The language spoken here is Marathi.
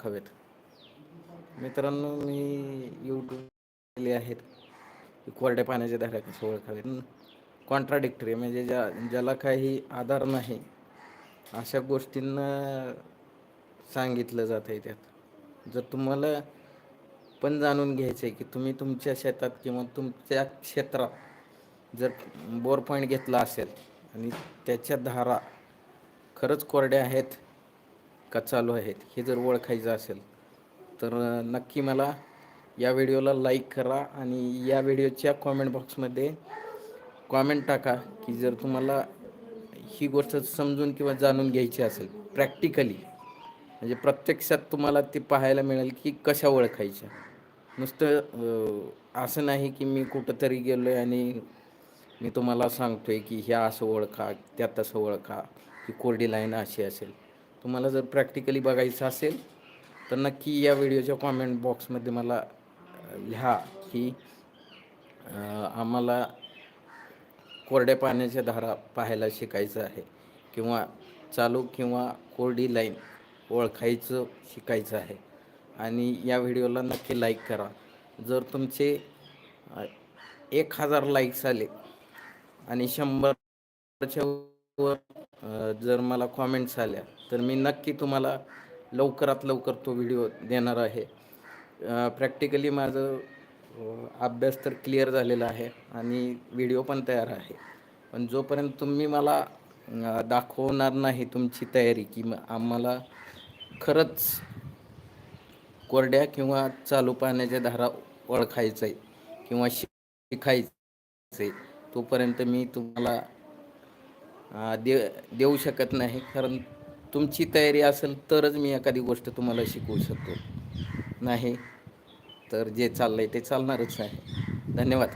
ओळखावेत मित्रांनो मी यूट्यूब केले आहेत. कोरड्या पाण्याच्या धाऱ्या कशा ओळखावेत कॉन्ट्राडिक्टरी म्हणजे ज्या ज्याला काही आधार नाही अशा गोष्टींना सांगितलं जात आहे त्यात. जर तुम्हाला पण जाणून घ्यायचं आहे की तुम्ही तुमच्या शेतात किंवा तुमच्या क्षेत्रात जर बोर पॉईंट घेतला असेल आणि त्याच्या धारा खरंच कोरड्या आहेत का चालू आहेत हे जर ओळखायचं असेल तर नक्की मला या व्हिडिओला लाईक करा आणि या व्हिडिओच्या कॉमेंट बॉक्समध्ये कॉमेंट टाका की जर तुम्हाला ही गोष्ट समजून किंवा जाणून घ्यायची असेल प्रॅक्टिकली. म्हणजे प्रत्यक्षात तुम्हाला ती पाहायला मिळेल की कशा ओळखायच्या. नुसतं असं नाही की मी कुठंतरी गेलो आहे आणि मी तुम्हाला सांगतो आहे की ह्या असं ओळखा त्या तसं ओळखा की कोरडी लाईन अशी असेल. तुम्हाला जर प्रॅक्टिकली बघायचं असेल तर नक्की या व्हिडिओच्या कॉमेंट बॉक्समध्ये मला लिहा की आम्हाला कोरड्या पाण्याच्या धारा पाहायला शिकायचं आहे किंवा चालू किंवा कोरडी लाईन ओळखायचं शिकायचं आहे. आणि या व्हिडिओला नक्की लाईक करा. जर तुमचे एक हजार लाईक्स आले आणि शंभरच्या वर जर मला कॉमेंट्स आल्या तर मी नक्की तुम्हाला लवकरात लवकर तो व्हिडिओ देणार आहे. प्रॅक्टिकली माझं अभ्यास तर क्लिअर झालेला आहे आणि व्हिडिओ पण तयार आहे. पण जोपर्यंत तुम्ही मला दाखवणार नाही तुमची तयारी की आम्हाला खरंच कोरड्या किंवा चालू पाण्याच्या धारा ओळखायचं आहे किंवा शिकायचं आहे तोपर्यंत मी तुम्हाला दे देऊ शकत नाही. कारण तुमची तयारी असेल तरच मी एखादी गोष्ट तुम्हाला शिकवू शकतो. नाही तर जे चाललं आहे ते चालणारच आहे. धन्यवाद.